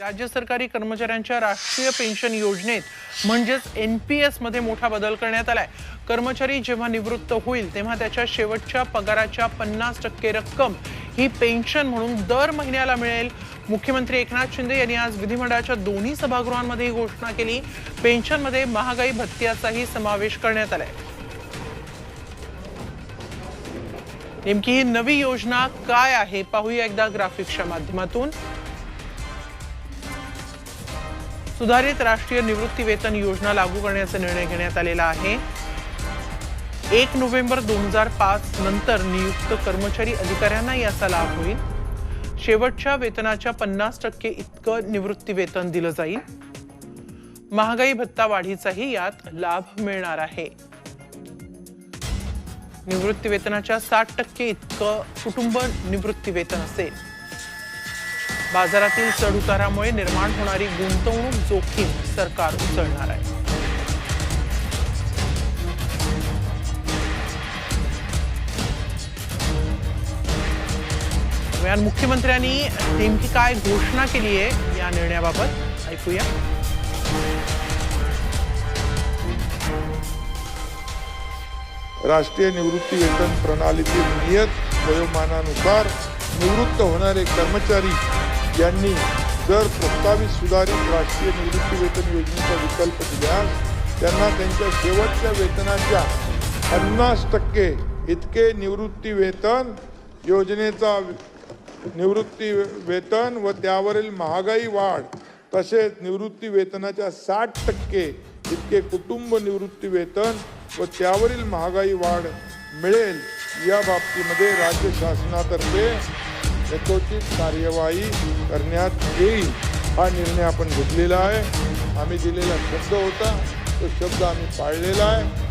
राज्य सरकारी कर्मचाऱ्यांच्या राष्ट्रीय पेन्शन योजनेत म्हणजेच एन पी एसमध्ये मोठा बदल करण्यात आलाय. कर्मचारी जेव्हा निवृत्त होईल तेव्हा त्याच्या शेवटच्या पगाराच्या पन्नास टक्के रक्कम ही पेन्शन म्हणून दर महिन्याला मिळेल. मुख्यमंत्री एकनाथ शिंदे यांनी आज विधिमंडळाच्या दोन्ही सभागृहांमध्ये ही घोषणा केली. पेन्शनमध्ये महागाई भत्त्याचाही समावेश करण्यात आलाय. नेमकी ही नवी योजना काय आहे? पाहूया एकदा ग्राफिक्सच्या माध्यमातून. सुधारित राष्ट्रीय निवृत्ती वेतन योजना लागू करण्याचा निर्णय घेण्यात आलेला आहे. एक नोव्हेंबर दोन हजार पाच नंतर नियुक्त कर्मचारी अधिकाऱ्यांना याचा लाभ होईल. शेवटच्या वेतनाच्या पन्नास टक्के इतकं निवृत्ती वेतन दिलं जाईल. महागाई भत्ता वाढीचाही यात लाभ मिळणार आहे. निवृत्ती वेतनाच्या साठ टक्के इतकं कुटुंब निवृत्ती वेतन असेल. बाजारातील चढउतारामुळे निर्माण होणारी गुंतवणूक जोखीम सरकार उचलणार आहे. दरम्यान मुख्यमंत्र्यांनी नेमकी काय घोषणा केली आहे या निर्णयाबाबत ऐकूया. राष्ट्रीय निवृत्ती वेतन प्रणालीतील नियत वयोमानानुसार निवृत्त होणारे कर्मचारी यांनी जर प्रस्तावित सुधारित राष्ट्रीय निवृत्ती वेतन योजनेचा विकल्प दिल्यास त्यांना त्यांच्या शेवटच्या वेतनाच्या पन्नास टक्के इतके निवृत्ती वेतन योजनेचा निवृत्ती वेतन व त्यावरील महागाई वाढ तसेच निवृत्ती वेतनाच्या साठ टक्के इतके कुटुंब निवृत्ती वेतन व त्यावरील महागाई वाढ मिळेल या बाबतीमध्ये राज्य शासनातर्फे यथोचित कार्यवाही करण्यात येईल. हा निर्णय आपण घेतलेला आहे. आम्ही दिलेला शब्द होता. तो शब्द आम्ही पाळलेला आहे.